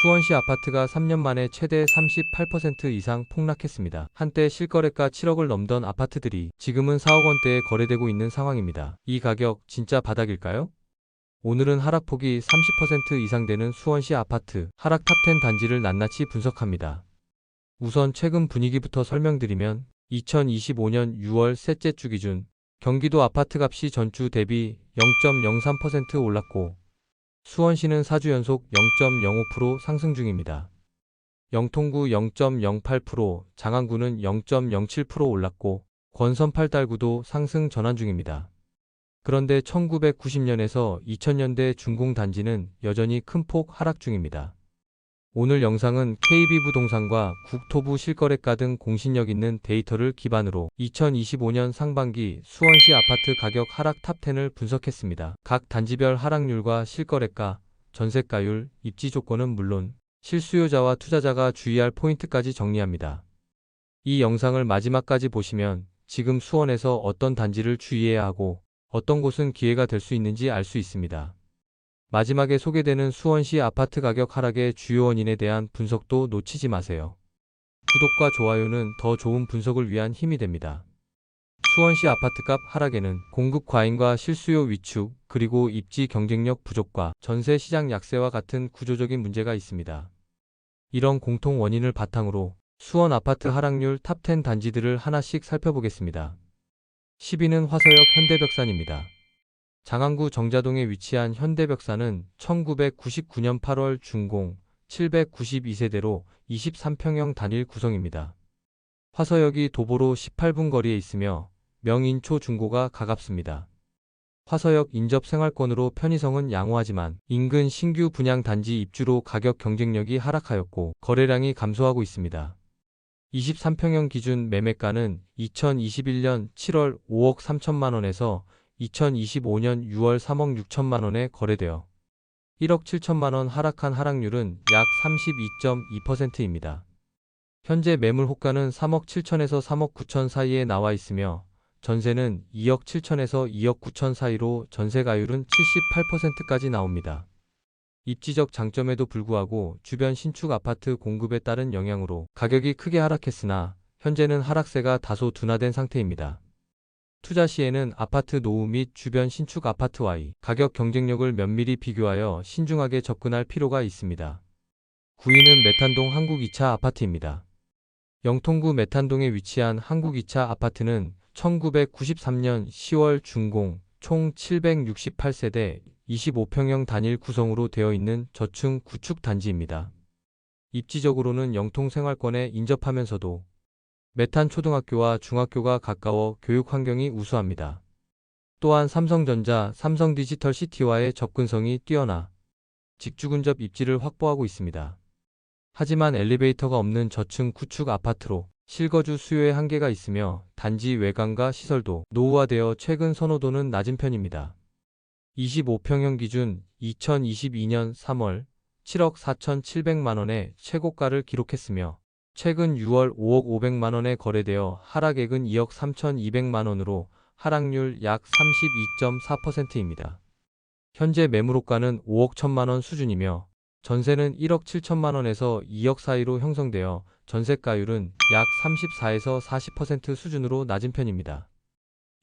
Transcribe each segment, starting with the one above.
수원시 아파트가 3년 만에 최대 38% 이상 폭락했습니다. 한때 실거래가 7억을 넘던 아파트들이 지금은 4억 원대에 거래되고 있는 상황입니다. 이 가격 진짜 바닥일까요? 오늘은 하락폭이 30% 이상 되는 수원시 아파트 하락 탑10 단지를 낱낱이 분석합니다. 우선 최근 분위기부터 설명드리면 2025년 6월 셋째 주 기준 경기도 아파트 값이 전주 대비 0.03% 올랐고 수원시는 4주 연속 0.05% 상승 중입니다. 영통구 0.08%, 장안구는 0.07% 올랐고 권선 팔달구도 상승 전환 중입니다. 그런데 1990년에서 2000년대 준공 단지는 여전히 큰 폭 하락 중입니다. 오늘 영상은 KB부동산과 국토부 실거래가 등 공신력 있는 데이터를 기반으로 2025년 상반기 수원시 아파트 가격 하락 탑10을 분석했습니다. 각 단지별 하락률과 실거래가, 전세가율, 입지 조건은 물론 실수요자와 투자자가 주의할 포인트까지 정리합니다. 이 영상을 마지막까지 보시면 지금 수원에서 어떤 단지를 주의해야 하고 어떤 곳은 기회가 될 수 있는지 알 수 있습니다. 마지막에 소개되는 수원시 아파트 가격 하락의 주요 원인에 대한 분석도 놓치지 마세요. 구독과 좋아요는 더 좋은 분석을 위한 힘이 됩니다. 수원시 아파트값 하락에는 공급 과잉과 실수요 위축, 그리고 입지 경쟁력 부족과 전세 시장 약세와 같은 구조적인 문제가 있습니다. 이런 공통 원인을 바탕으로 수원 아파트 하락률 탑10 단지들을 하나씩 살펴보겠습니다. 10위는 화서역 현대벽산입니다. 장안구 정자동에 위치한 현대벽산은 1999년 8월 준공 792세대로 23평형 단일 구성입니다. 화서역이 도보로 18분 거리에 있으며 명인초 중고가 가깝습니다. 화서역 인접 생활권으로 편의성은 양호하지만 인근 신규 분양 단지 입주로 가격 경쟁력이 하락하였고 거래량이 감소하고 있습니다. 23평형 기준 매매가는 2021년 7월 5억 3천만 원에서 2025년 6월 3억 6천만 원에 거래되어 1억 7천만 원 하락한 하락률은 약 32.2%입니다. 현재 매물 호가는 3억 7천에서 3억 9천 사이에 나와 있으며 전세는 2억 7천에서 2억 9천 사이로 전세가율은 78%까지 나옵니다. 입지적 장점에도 불구하고 주변 신축 아파트 공급에 따른 영향으로 가격이 크게 하락했으나 현재는 하락세가 다소 둔화된 상태입니다. 투자 시에는 아파트 노후 및 주변 신축 아파트와의 가격 경쟁력을 면밀히 비교하여 신중하게 접근할 필요가 있습니다. 9위는 메탄동 한국 2차 아파트입니다. 영통구 메탄동에 위치한 한국 2차 아파트는 1993년 10월 준공 총 768세대 25평형 단일 구성으로 되어 있는 저층 구축 단지입니다. 입지적으로는 영통 생활권에 인접하면서도 메탄 초등학교와 중학교가 가까워 교육 환경이 우수합니다. 또한 삼성전자, 삼성디지털시티와의 접근성이 뛰어나 직주근접 입지를 확보하고 있습니다. 하지만 엘리베이터가 없는 저층 구축 아파트로 실거주 수요에 한계가 있으며 단지 외관과 시설도 노후화되어 최근 선호도는 낮은 편입니다. 25평형 기준 2022년 3월 7억 4,700만원의 최고가를 기록했으며 최근 6월 5억 500만원에 거래되어 하락액은 2억 3,200만 원으로 하락률 약 32.4%입니다. 현재 매물호가는 5억 1천만 원 수준이며 전세는 1억 7천만 원에서 2억 사이로 형성되어 전세가율은 약 34에서 40% 수준으로 낮은 편입니다.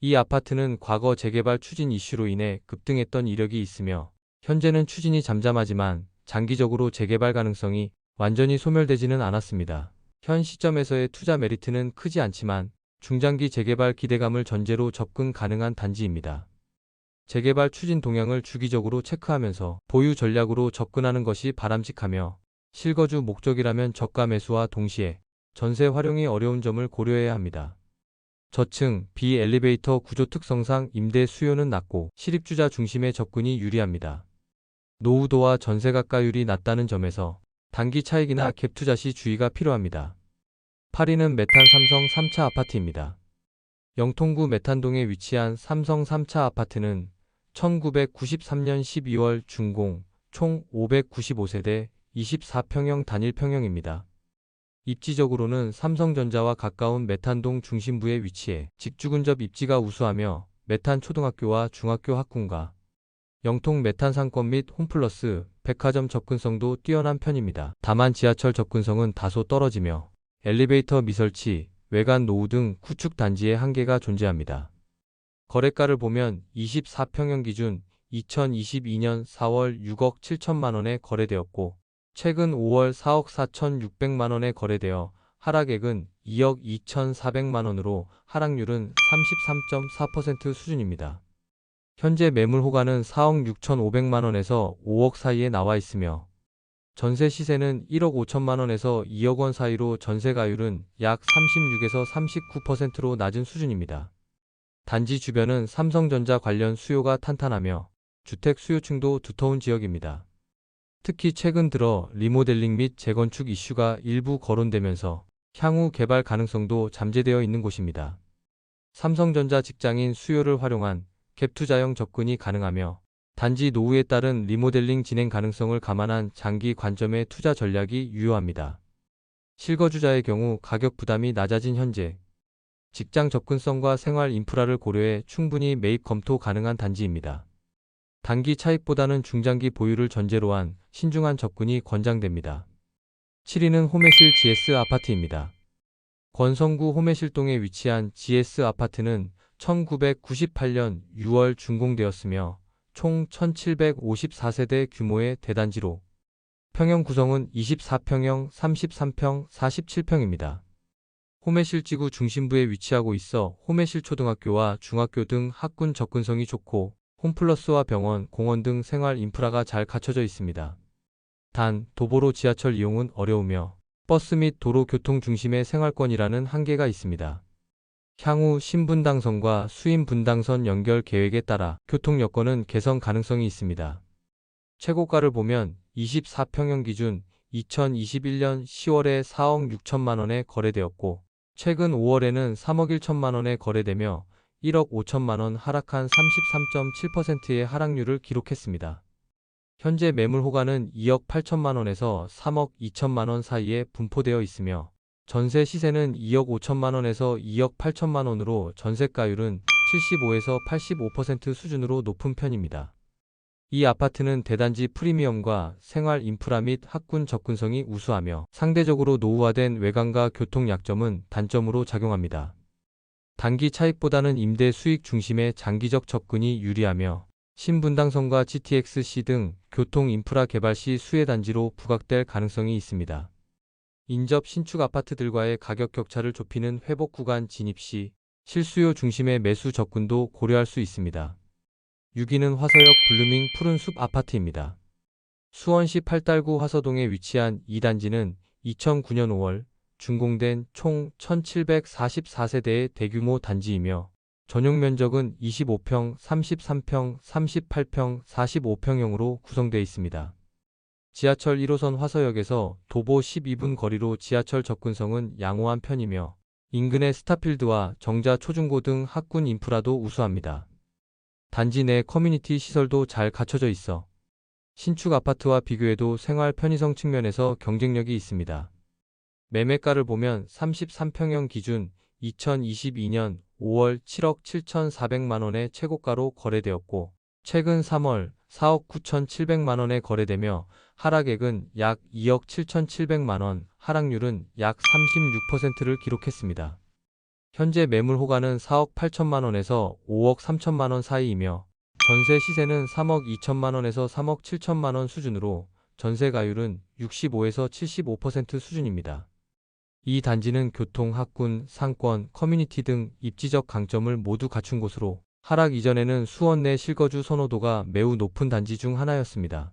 이 아파트는 과거 재개발 추진 이슈로 인해 급등했던 이력이 있으며 현재는 추진이 잠잠하지만 장기적으로 재개발 가능성이 완전히 소멸되지는 않았습니다. 현 시점에서의 투자 메리트는 크지 않지만 중장기 재개발 기대감을 전제로 접근 가능한 단지입니다. 재개발 추진 동향을 주기적으로 체크하면서 보유 전략으로 접근하는 것이 바람직하며 실거주 목적이라면 저가 매수와 동시에 전세 활용이 어려운 점을 고려해야 합니다. 저층, 비엘리베이터 구조 특성상 임대 수요는 낮고 실입주자 중심의 접근이 유리합니다. 노후도와 전세 가가율이 낮다는 점에서 단기 차익이나 갭 투자 시 주의가 필요합니다. 8위는 메탄 삼성 3차 아파트입니다. 영통구 메탄동에 위치한 삼성 3차 아파트는 1993년 12월 준공 총 595세대 24평형 단일 평형입니다. 입지적으로는 삼성전자와 가까운 메탄동 중심부에 위치해 직주근접 입지가 우수하며 메탄 초등학교와 중학교 학군과 영통 메탄 상권 및 홈플러스 백화점 접근성도 뛰어난 편입니다. 다만 지하철 접근성은 다소 떨어지며 엘리베이터 미설치, 외관 노후 등 구축 단지의 한계가 존재합니다. 거래가를 보면 24평형 기준 2022년 4월 6억 7천만 원에 거래되었고 최근 5월 4억 4천6백만 원에 거래되어 하락액은 2억 2천4백만 원으로 하락률은 33.4% 수준입니다. 현재 매물 호가는 4억 6천5백만 원에서 5억 사이에 나와 있으며 전세 시세는 1억 5천만 원에서 2억 원 사이로 전세 가율은 약 36에서 39%로 낮은 수준입니다. 단지 주변은 삼성전자 관련 수요가 탄탄하며 주택 수요층도 두터운 지역입니다. 특히 최근 들어 리모델링 및 재건축 이슈가 일부 거론되면서 향후 개발 가능성도 잠재되어 있는 곳입니다. 삼성전자 직장인 수요를 활용한 갭 투자형 접근이 가능하며 단지 노후에 따른 리모델링 진행 가능성을 감안한 장기 관점의 투자 전략이 유효합니다. 실거주자의 경우 가격 부담이 낮아진 현재 직장 접근성과 생활 인프라를 고려해 충분히 매입 검토 가능한 단지입니다. 단기 차익보다는 중장기 보유를 전제로 한 신중한 접근이 권장됩니다. 7위는 호매실 GS 아파트입니다. 권성구 호매실동에 위치한 GS 아파트는 1998년 6월 준공되었으며 총 1754세대 규모의 대단지로 평형 구성은 24평형, 33평, 47평입니다. 호매실 지구 중심부에 위치하고 있어 호매실 초등학교와 중학교 등 학군 접근성이 좋고 홈플러스와 병원, 공원 등 생활 인프라가 잘 갖춰져 있습니다. 단, 도보로 지하철 이용은 어려우며 버스 및 도로 교통 중심의 생활권이라는 한계가 있습니다. 향후 신분당선과 수인분당선 연결 계획에 따라 교통 여건은 개선 가능성이 있습니다. 최고가를 보면 24평형 기준 2021년 10월에 4억 6천만 원에 거래되었고 최근 5월에는 3억 1천만 원에 거래되며 1억 5천만 원 하락한 33.7%의 하락률을 기록했습니다. 현재 매물 호가는 2억 8천만 원에서 3억 2천만 원 사이에 분포되어 있으며 전세 시세는 2억 5천만 원에서 2억 8천만 원으로 전세가율은 75에서 85% 수준으로 높은 편입니다. 이 아파트는 대단지 프리미엄과 생활 인프라 및 학군 접근성이 우수하며 상대적으로 노후화된 외관과 교통 약점은 단점으로 작용합니다. 단기 차익보다는 임대 수익 중심의 장기적 접근이 유리하며 신분당선과 GTX-C 등 교통 인프라 개발 시 수혜 단지로 부각될 가능성이 있습니다. 인접 신축 아파트들과의 가격 격차를 좁히는 회복 구간 진입 시 실수요 중심의 매수 접근도 고려할 수 있습니다. 6위는 화서역 블루밍 푸른숲 아파트입니다. 수원시 팔달구 화서동에 위치한 이 단지는 2009년 5월 준공된 총 1744세대의 대규모 단지이며 전용 면적은 25평, 33평, 38평, 45평형으로 구성되어 있습니다. 지하철 1호선 화서역에서 도보 12분 거리로 지하철 접근성은 양호한 편이며 인근의 스타필드와 정자 초중고 등 학군 인프라도 우수합니다. 단지 내 커뮤니티 시설도 잘 갖춰져 있어 신축 아파트와 비교해도 생활 편의성 측면에서 경쟁력이 있습니다. 매매가를 보면 33평형 기준 2022년 5월 7억 7,400만 원의 최고가로 거래되었고 최근 3월 4억 9,700만 원에 거래되며 하락액은 약 2억 7,700만 원, 하락률은 약 36%를 기록했습니다. 현재 매물 호가는 4억 8천만 원에서 5억 3천만 원 사이이며 전세 시세는 3억 2천만 원에서 3억 7천만 원 수준으로 전세 가율은 65에서 75% 수준입니다. 이 단지는 교통, 학군, 상권, 커뮤니티 등 입지적 강점을 모두 갖춘 곳으로 하락 이전에는 수원 내 실거주 선호도가 매우 높은 단지 중 하나였습니다.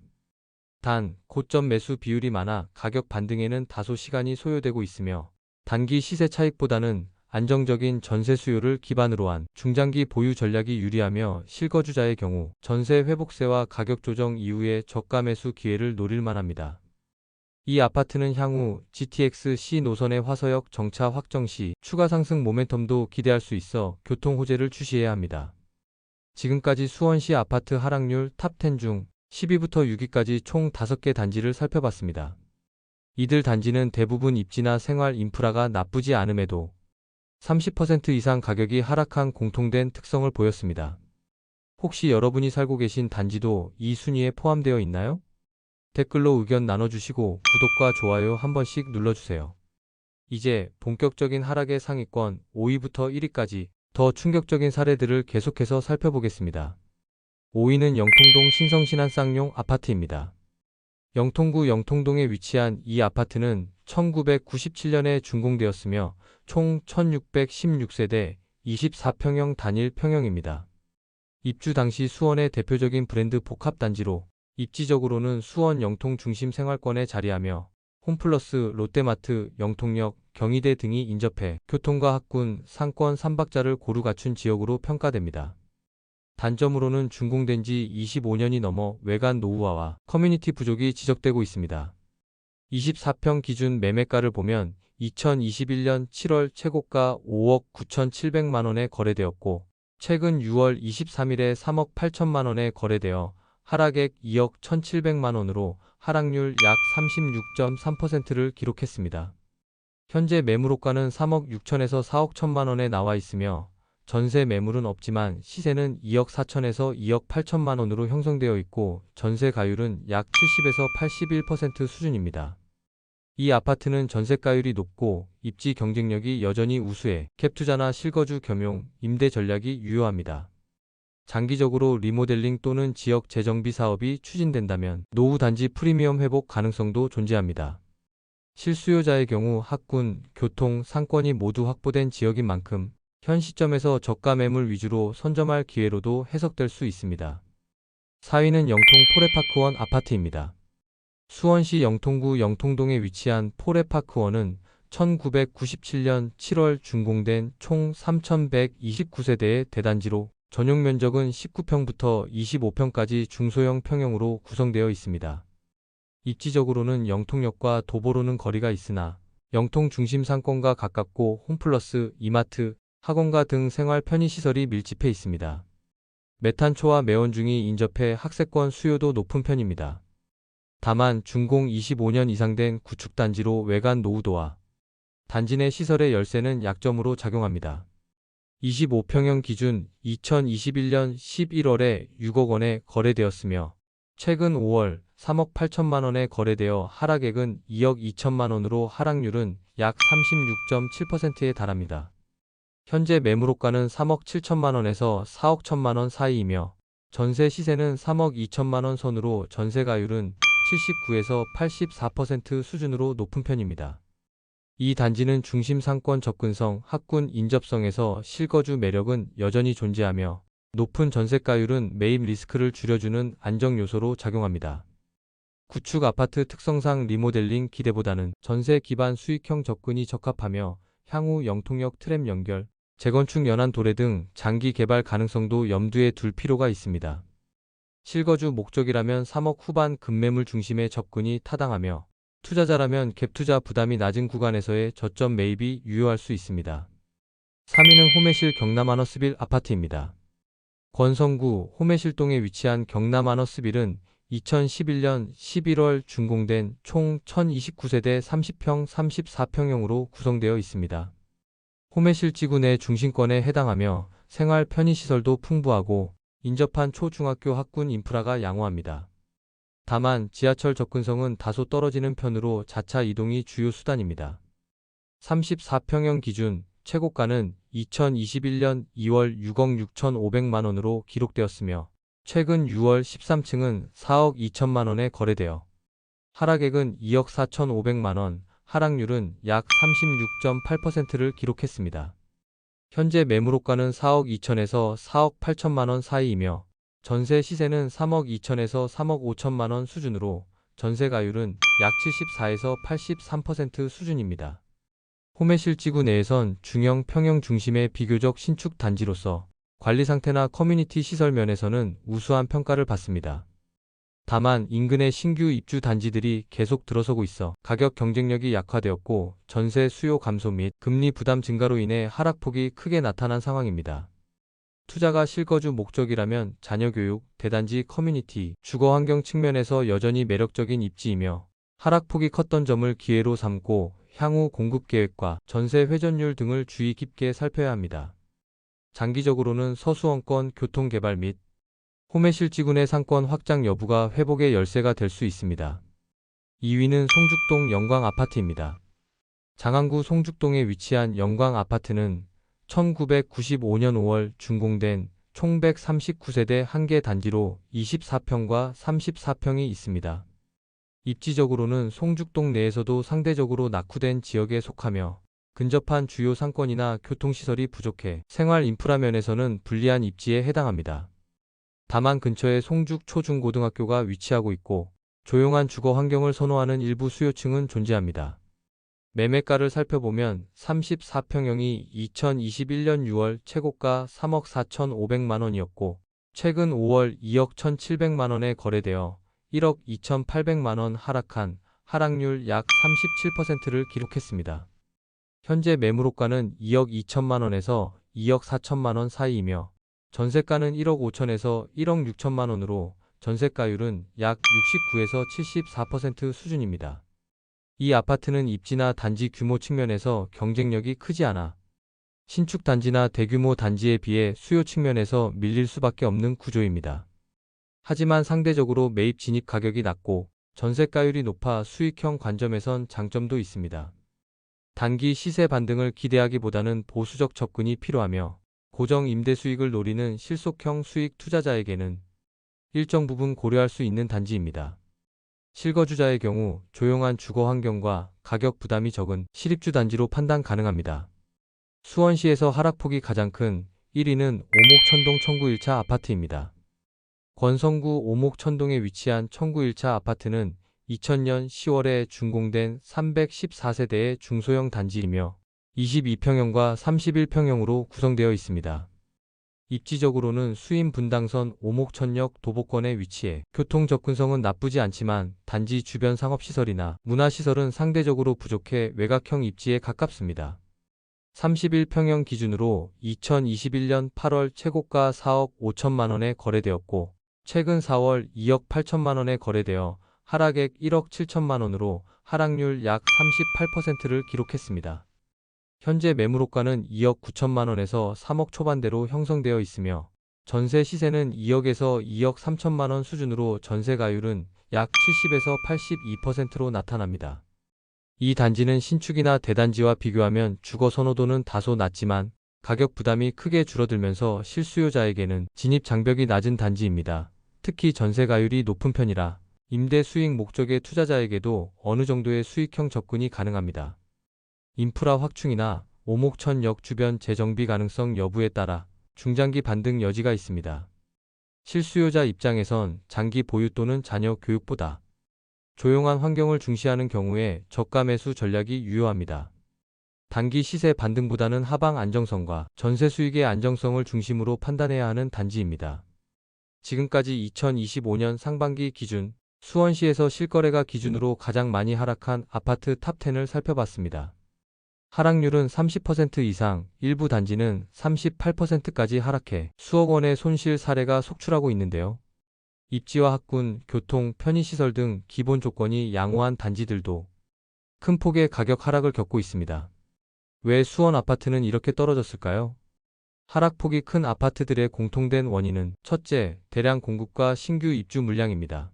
단, 고점 매수 비율이 많아 가격 반등에는 다소 시간이 소요되고 있으며 단기 시세 차익보다는 안정적인 전세 수요를 기반으로 한 중장기 보유 전략이 유리하며 실거주자의 경우 전세 회복세와 가격 조정 이후에 저가 매수 기회를 노릴 만 합니다. 이 아파트는 향후 GTX-C 노선의 화서역 정차 확정 시 추가 상승 모멘텀도 기대할 수 있어 교통 호재를 주시해야 합니다. 지금까지 수원시 아파트 하락률 탑10 중 10위부터 6위까지 총 5개 단지를 살펴봤습니다. 이들 단지는 대부분 입지나 생활 인프라가 나쁘지 않음에도 30% 이상 가격이 하락한 공통된 특성을 보였습니다. 혹시 여러분이 살고 계신 단지도 이 순위에 포함되어 있나요? 댓글로 의견 나눠주시고 구독과 좋아요 한 번씩 눌러주세요. 이제 본격적인 하락의 상위권 5위부터 1위까지 더 충격적인 사례들을 계속해서 살펴보겠습니다. 5위는 영통동 신성신한 쌍용 아파트입니다. 영통구 영통동에 위치한 이 아파트는 1997년에 준공되었으며 총 1616세대 24평형 단일 평형입니다. 입주 당시 수원의 대표적인 브랜드 복합단지로 입지적으로는 수원 영통 중심 생활권에 자리하며 홈플러스, 롯데마트, 영통역, 경희대 등이 인접해 교통과 학군, 상권 3박자를 고루 갖춘 지역으로 평가됩니다. 단점으로는 준공된 지 25년이 넘어 외관 노후화와 커뮤니티 부족이 지적되고 있습니다. 24평 기준 매매가를 보면 2021년 7월 최고가 5억 9,700만 원에 거래되었고 최근 6월 23일에 3억 8천만 원에 거래되어 하락액 2억 1,700만 원으로 하락률 약 36.3%를 기록했습니다. 현재 매물호가는 3억 6천에서 4억 1천만 원에 나와 있으며 전세 매물은 없지만 시세는 2억 4천에서 2억 8천만 원으로 형성되어 있고 전세 가율은 약 70에서 81% 수준입니다. 이 아파트는 전세가율이 높고 입지 경쟁력이 여전히 우수해 캡 투자나 실거주 겸용, 임대 전략이 유효합니다. 장기적으로 리모델링 또는 지역 재정비 사업이 추진된다면 노후 단지 프리미엄 회복 가능성도 존재합니다. 실수요자의 경우 학군, 교통, 상권이 모두 확보된 지역인 만큼 현 시점에서 저가 매물 위주로 선점할 기회로도 해석될 수 있습니다. 4위는 영통 포레파크원 아파트입니다. 수원시 영통구 영통동에 위치한 포레파크원은 1997년 7월 준공된 총 3,129세대의 대단지로 전용 면적은 19평부터 25평까지 중소형 평형으로 구성되어 있습니다. 입지적으로는 영통역과 도보로는 거리가 있으나 영통 중심 상권과 가깝고 홈플러스, 이마트, 학원가 등 생활 편의시설이 밀집해 있습니다. 메탄초와 매원중이 인접해 학세권 수요도 높은 편입니다. 다만 준공 25년 이상 된 구축단지로 외관 노후도와 단지 내 시설의 열세는 약점으로 작용합니다. 25평형 기준 2021년 11월에 6억 원에 거래되었으며 최근 5월 3억 8천만 원에 거래되어 하락액은 2억 2천만 원으로 하락률은 약 36.7%에 달합니다. 현재 매물호가는 3억 7천만 원에서 4억 1천만 원 사이이며 전세 시세는 3억 2천만 원 선으로 전세가율은 79에서 84% 수준으로 높은 편입니다. 이 단지는 중심 상권 접근성, 학군 인접성에서 실거주 매력은 여전히 존재하며 높은 전세가율은 매입 리스크를 줄여주는 안정 요소로 작용합니다. 구축 아파트 특성상 리모델링 기대보다는 전세 기반 수익형 접근이 적합하며 향후 영통역 트램 연결, 재건축 연안 도래 등 장기 개발 가능성도 염두에 둘 필요가 있습니다. 실거주 목적이라면 3억 후반 급매물 중심의 접근이 타당하며 투자자라면 갭투자 부담이 낮은 구간에서의 저점 매입이 유효할 수 있습니다. 3위는 호매실 경남 아너스빌 아파트입니다. 권성구 호매실동에 위치한 경남 아너스빌은 2011년 11월 준공된 총 1029세대 30평 34평형으로 구성되어 있습니다. 호매실 지구 내 중심권에 해당하며 생활 편의시설도 풍부하고 인접한 초중학교 학군 인프라가 양호합니다. 다만 지하철 접근성은 다소 떨어지는 편으로 자차 이동이 주요 수단입니다. 34평형 기준 최고가는 2021년 2월 6억 6,500만 원으로 기록되었으며 최근 6월 13층은 4억 2천만 원에 거래되어 하락액은 2억 4,500만 원, 하락률은 약 36.8%를 기록했습니다. 현재 매물호가는 4억 2천에서 4억 8천만 원 사이이며 전세 시세는 3억 2천에서 3억 5천만 원 수준으로 전세가율은 약 74에서 83% 수준입니다. 호매실지구 내에선 중형 평형 중심의 비교적 신축 단지로서 관리 상태나 커뮤니티 시설 면에서는 우수한 평가를 받습니다. 다만 인근의 신규 입주 단지들이 계속 들어서고 있어 가격 경쟁력이 약화되었고 전세 수요 감소 및 금리 부담 증가로 인해 하락폭이 크게 나타난 상황입니다. 투자가 실거주 목적이라면 자녀 교육, 대단지 커뮤니티, 주거 환경 측면에서 여전히 매력적인 입지이며 하락폭이 컸던 점을 기회로 삼고 향후 공급 계획과 전세 회전율 등을 주의 깊게 살펴야 합니다. 장기적으로는 서수원권 교통 개발 및 호매실지군의 상권 확장 여부가 회복의 열쇠가 될 수 있습니다. 2위는 송죽동 영광 아파트입니다. 장안구 송죽동에 위치한 영광 아파트는 1995년 5월 준공된 총 139세대 한 개 단지로 24평과 34평이 있습니다. 입지적으로는 송죽동 내에서도 상대적으로 낙후된 지역에 속하며 근접한 주요 상권이나 교통시설이 부족해 생활 인프라 면에서는 불리한 입지에 해당합니다. 다만 근처에 송죽 초중고등학교가 위치하고 있고 조용한 주거 환경을 선호하는 일부 수요층은 존재합니다. 매매가를 살펴보면 34평형이 2021년 6월 최고가 3억 4,500만 원이었고 최근 5월 2억 1,700만 원에 거래되어 1억 2,800만 원 하락한 하락률 약 37%를 기록했습니다. 현재 매물호가는 2억 2천만 원에서 2억 4천만 원 사이이며 전세가는 1억 5천에서 1억 6천만 원으로 전세가율은 약 69에서 74% 수준입니다. 이 아파트는 입지나 단지 규모 측면에서 경쟁력이 크지 않아 신축 단지나 대규모 단지에 비해 수요 측면에서 밀릴 수밖에 없는 구조입니다. 하지만 상대적으로 매입 진입 가격이 낮고 전세가율이 높아 수익형 관점에선 장점도 있습니다. 단기 시세 반등을 기대하기보다는 보수적 접근이 필요하며 고정 임대 수익을 노리는 실속형 수익 투자자에게는 일정 부분 고려할 수 있는 단지입니다. 실거주자의 경우 조용한 주거 환경과 가격 부담이 적은 시립주 단지로 판단 가능합니다. 수원시에서 하락폭이 가장 큰 1위는 오목천동 청구 1차 아파트입니다. 권성구 오목천동에 위치한 청구 1차 아파트는 2000년 10월에 준공된 314세대의 중소형 단지이며 22평형과 31평형으로 구성되어 있습니다. 입지적으로는 수임 분당선 오목천역 도보권에 위치해 교통 접근성은 나쁘지 않지만 단지 주변 상업시설이나 문화시설은 상대적으로 부족해 외곽형 입지에 가깝습니다. 31평형 기준으로 2021년 8월 최고가 4억 5천만 원에 거래되었고 최근 4월 2억 8천만 원에 거래되어 하락액 1억 7천만 원으로 하락률 약 38%를 기록했습니다. 현재 매물호가는 2억 9천만 원에서 3억 초반대로 형성되어 있으며 전세 시세는 2억에서 2억 3천만 원 수준으로 전세가율은 약 70에서 82%로 나타납니다. 이 단지는 신축이나 대단지와 비교하면 주거 선호도는 다소 낮지만 가격 부담이 크게 줄어들면서 실수요자에게는 진입 장벽이 낮은 단지입니다. 특히 전세가율이 높은 편이라 임대 수익 목적의 투자자에게도 어느 정도의 수익형 접근이 가능합니다. 인프라 확충이나 오목천역 주변 재정비 가능성 여부에 따라 중장기 반등 여지가 있습니다. 실수요자 입장에선 장기 보유 또는 자녀 교육보다 조용한 환경을 중시하는 경우에 저가 매수 전략이 유효합니다. 단기 시세 반등보다는 하방 안정성과 전세 수익의 안정성을 중심으로 판단해야 하는 단지입니다. 지금까지 2025년 상반기 기준 수원시에서 실거래가 기준으로 가장 많이 하락한 아파트 탑10을 살펴봤습니다. 하락률은 30% 이상, 일부 단지는 38%까지 하락해 수억 원의 손실 사례가 속출하고 있는데요. 입지와 학군, 교통, 편의시설 등 기본 조건이 양호한 단지들도 큰 폭의 가격 하락을 겪고 있습니다. 왜 수원 아파트는 이렇게 떨어졌을까요? 하락폭이 큰 아파트들의 공통된 원인은 첫째, 대량 공급과 신규 입주 물량입니다.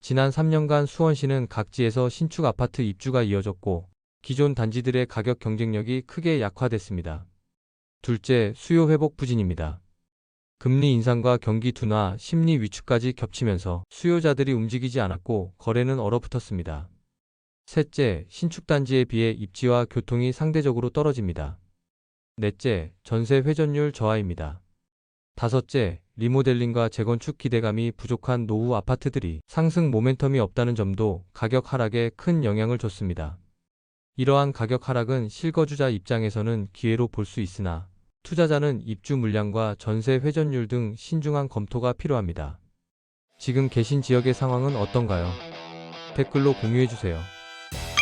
지난 3년간 수원시는 각지에서 신축 아파트 입주가 이어졌고 기존 단지들의 가격 경쟁력이 크게 약화됐습니다. 둘째, 수요 회복 부진입니다. 금리 인상과 경기 둔화, 심리 위축까지 겹치면서 수요자들이 움직이지 않았고 거래는 얼어붙었습니다. 셋째, 신축 단지에 비해 입지와 교통이 상대적으로 떨어집니다. 넷째, 전세 회전율 저하입니다. 다섯째, 리모델링과 재건축 기대감이 부족한 노후 아파트들이 상승 모멘텀이 없다는 점도 가격 하락에 큰 영향을 줬습니다. 이러한 가격 하락은 실거주자 입장에서는 기회로 볼 수 있으나 투자자는 입주 물량과 전세 회전율 등 신중한 검토가 필요합니다. 지금 계신 지역의 상황은 어떤가요? 댓글로 공유해주세요.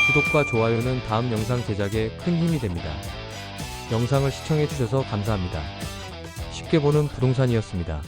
구독과 좋아요는 다음 영상 제작에 큰 힘이 됩니다. 영상을 시청해주셔서 감사합니다. 쉽게 보는 부동산이었습니다.